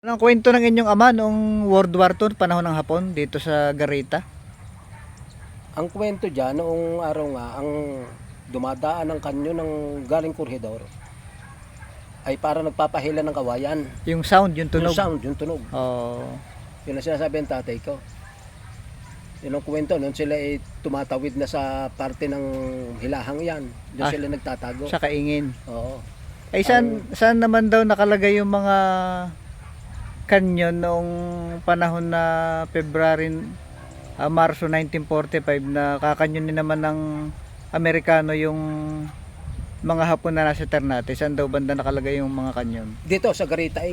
Anong kwento ng inyong ama noong World War II, panahon ng Hapon, dito sa Garita? Ang kwento dyan, noong araw nga, ang dumadaan ng kanyo ng galing korhidor ay para nagpapahila ng kawayan. Yung sound, yung tunog. Yung sound, yung tunog. Oh, Yun ang sinasabi ng tatay ko. Yun ang kwento, noon sila ay tumatawid na sa parte ng hilahang yan. Doon Ah, sila nagtatago. sa kaingin. Oo. Ay, saan, saan naman daw nakalagay yung mga kanyon noong panahon na February, ah, Marso 1945 na kakanyonin naman ng Amerikano yung mga Hapon na nasa Ternate. Saan daw banda nakalagay yung mga kanyon? Dito sa Garita A.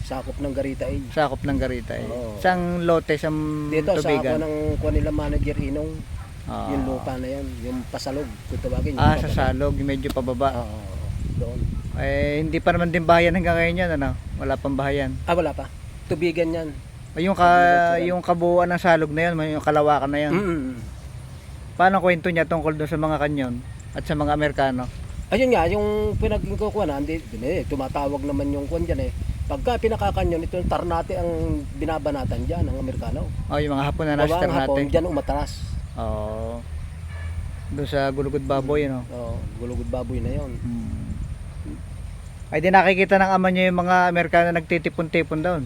Sakop ng Garita A. Sakop ng Garita eh. Oo. Sang lote, sa Dito sa ako tubigan? ng kuha nila manager Inong, Ah. yung lupa na yan, yung pasalog, kung tawagin. yung Ah, sa pababa. salog, medyo pababa. Oo, doon. Eh, hindi pa naman din bahayan hanggang ngayon yan, ano? Wala pang bahayan. Ah, wala pa. Tubigan yan. Ay, Yung, ka, yung kabuuan ng salog na yun, yung kalawakan na yun. Mm. Paano kwento niya tungkol doon sa mga kanyon at sa mga Amerikano? Ayun nga, yung pinagkukuha na, hindi, hindi, tumatawag naman yung kwan dyan eh. Pagka pinakakanyon, ito yung Tarnate ang binabanatan dyan, ang Amerikano. Oh, yung mga hapon na nasa Babang hapon, dyan umatras. Oo. Doon sa Gulugod Baboy, ano? Oh, gulugod baboy na yon. Hmm. Ay, di nakikita ng ama niya yung mga Amerikano nagtitipon-tipon doon.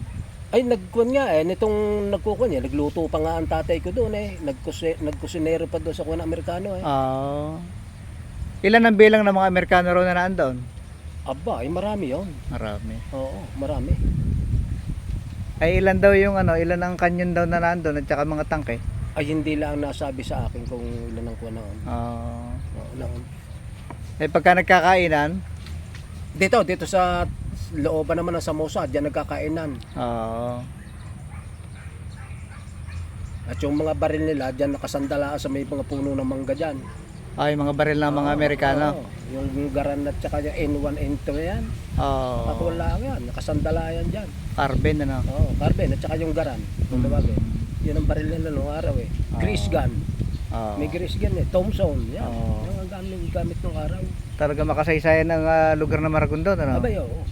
Ay, nagkuhan nga eh, nitong nagkukuhan niya, nagluto pa nga ang tatay ko doon eh. Nagkuse, nagkusinero pa doon sa kuha ng Amerikano eh. Oo. Ilan ang bilang ng mga Amerikano raw na naandoon? Aba, ay marami yon. Marami. Oo, marami. Ay, ilan daw yung ano, ilan ang kanyon daw na naandoon at saka mga tangke? Ay, hindi lang nasabi sa akin kung ilan ang kuha noon. Oo. Oo, noon. Eh, pagka nagkakainan, Dito, dito sa looban naman ng Samosa, diyan nagkakainan. oo. At yung mga baril nila, diyan nakasandala sa may mga puno ng mangga diyan. ay mga baril ng mga Amerikano. Oo, yung garan at saka yung N1, N2 yan. Oo. At wala yan, nakasandala yan diyan. Carbon, ano? Oo, carbon at saka yung garan. Kung tawagin. Yun ang baril nila noong araw eh. Grease gun. Oo. May grease gun eh. Thompson. Yan. Oo. Yung ang gamit, gamit nung araw. Talaga makasaysayan ng ah, lugar na Maragondon, ano? Abay, oo.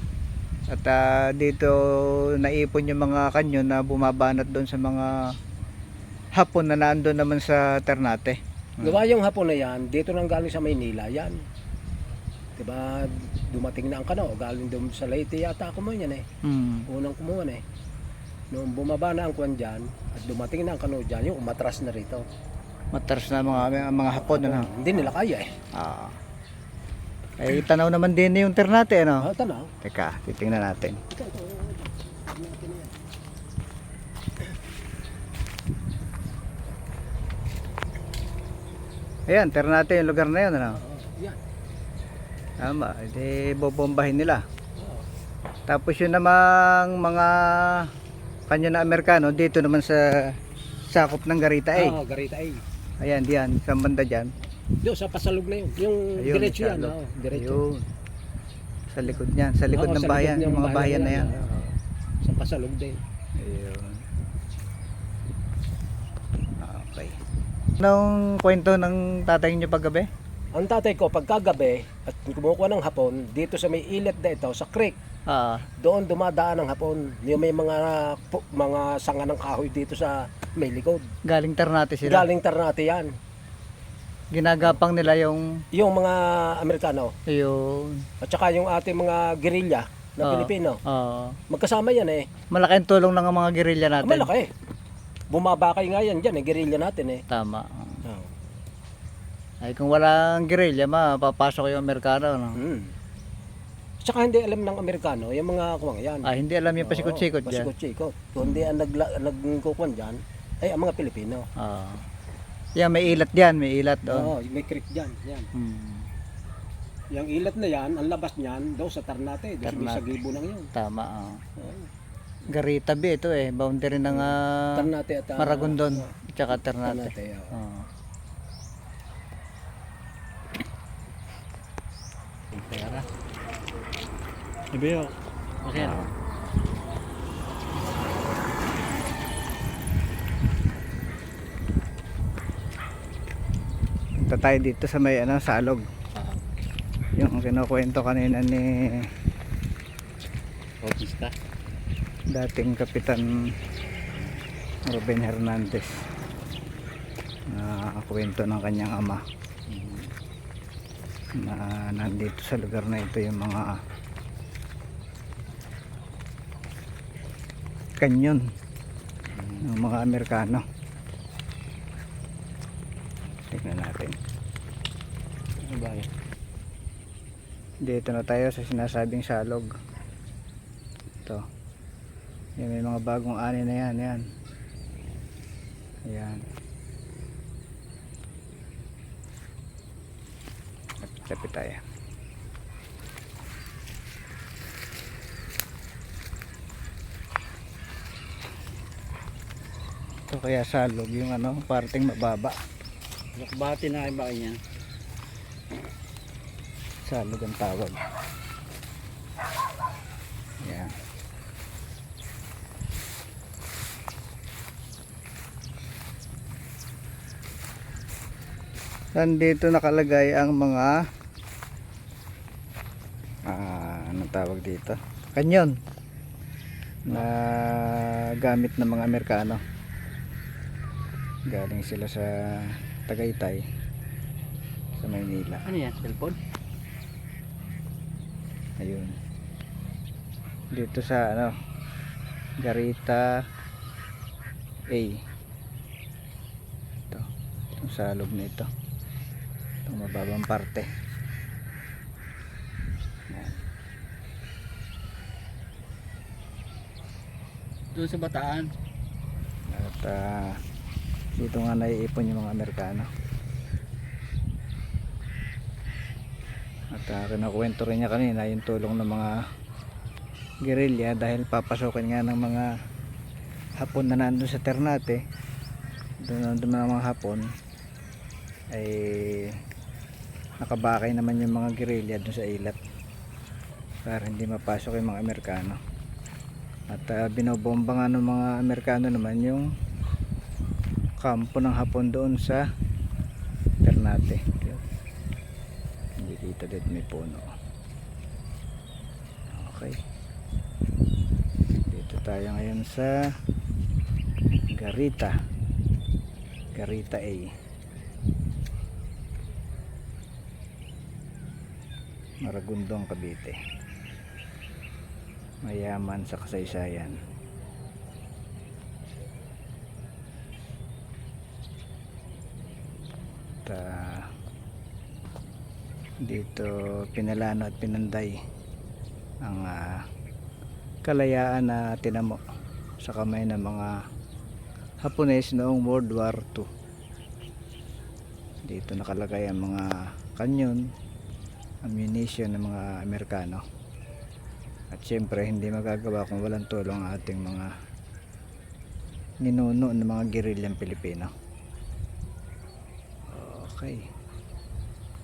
At ah, dito naipon yung mga kanyon na bumabanat doon sa mga hapon na naandun naman sa Ternate. Gawa yung hapon na yan, dito nang galing sa Maynila yan. Diba, dumating na ang kano, galing doon sa Leyte yata ako mo yan eh. Hmm. Unang kumuha na eh. Noong bumaba na ang kwan dyan, at dumating na ang kano dyan, yung umatras na rito. Matras na mga mga hapon ano. Hindi nila kaya eh. Ah. Ay tanaw naman din yung Ternate ano. Ah, tanaw. Teka, titingnan natin. Ayan, Ternate yung lugar na yun ano. Tama, edi bobombahin nila. Tapos yun namang mga kanyo na Amerikano dito naman sa sakop ng Garita A. Oo, Garita ay. Ayan, diyan, sa banda diyan. Doon sa pasalog na yun. Yung Ayun, diretso yan. Oo, diretso. Sa likod niyan, sa likod Oo, ng sa bayan, likod yung ng mga bayan na yan. Oo. Sa pasalog din. Ayun. Okay. Anong kwento ng tatay niyo paggabi? Ang tatay ko, pagkagabi, at kumukuha ng hapon, dito sa may ilet na ito, sa creek, Ah, doon dumadaan ng hapon. Yung may mga pu- mga sanga ng kahoy dito sa may likod. galing Ternate sila. Galing Ternate yan. Ginagapang nila yung Yung mga Amerikano, yung at saka yung ating mga gerilya na Oo. Pilipino. ah, Magkasama yan eh. malaking tulong ng mga gerilya Ah, natin. Malaki. Bumabakay nga yan dyan eh, gerilya natin eh. Tama. Oh. Ay kung walang gerilya, mapapasok yung Amerikano. No? Mm. Tsaka hindi alam ng Amerikano, yung mga kuwang yan. Ah, hindi alam yung pasikot-sikot Oo, dyan. Pasikot-sikot. Kung hindi ang nagla- nagkukuhan dyan, ay ang mga Pilipino. Ah. Yan, may ilat diyan, may ilat doon. Oo, may creek dyan. Yan. Hmm, Yung ilat na yan, ang labas niyan, daw sa Ternate, doon sa Gibo lang yun. tama. ah. Oo. Garita B ito eh, boundary ng ah, Ternate at ah, Maragondon, tsaka Ternate. Ternate. oo. Oo. Pera. Ibeo. Okay. Punta tayo dito sa may ano, salog. Yung kinukwento kanina ni Bautista. dating kapitan Ruben Hernandez. Na kwento ng kanyang ama. Na nandito sa lugar na ito yung mga kanyon. Ng mga Amerikano tignan natin. Ano ba dito na tayo sa sinasabing salog. Ito. Yan may mga bagong ani na yan yan. Ayan. Lapit tayo. Ito kaya salog yung ano parting mababa Lakbati na kayo ba niya? salog ang tawag. Yan nandito nakalagay ang mga ah, anong tawag dito? Kanyon na gamit ng mga Amerikano. Galing sila sa Tagaytay sa Maynila Ano yan? Cellphone? ayun dito sa ano Garita A ito itong salog na ito itong mababang parte Yan. Doon sa Bataan. at ah, dito nga naiipon yung mga Amerikano. At uh, kinakwento rin niya kanina yung tulong ng mga guerrilla dahil papasokin nga ng mga hapon na nandun sa Ternate. Doon nandun ng mga hapon ay nakabakay naman yung mga guerrilla doon sa ilat para hindi mapasok yung mga Amerikano. At uh, binobomba nga ng mga Amerikano naman yung kampo ng hapon doon sa Ternate. Hindi dito dito may puno. Okay. Dito tayo ngayon sa Garita. Garita A. Maragundong Cavite. Mayaman sa kasaysayan ah, dito pinalano at pinanday ang ah, kalayaan na tinamo sa kamay ng mga Hapones noong World War II dito nakalagay ang mga kanyon ammunition ng mga Amerikano. At syempre hindi magagawa kung walang tulong ang ating mga ninuno ng mga gerilyang Pilipino okay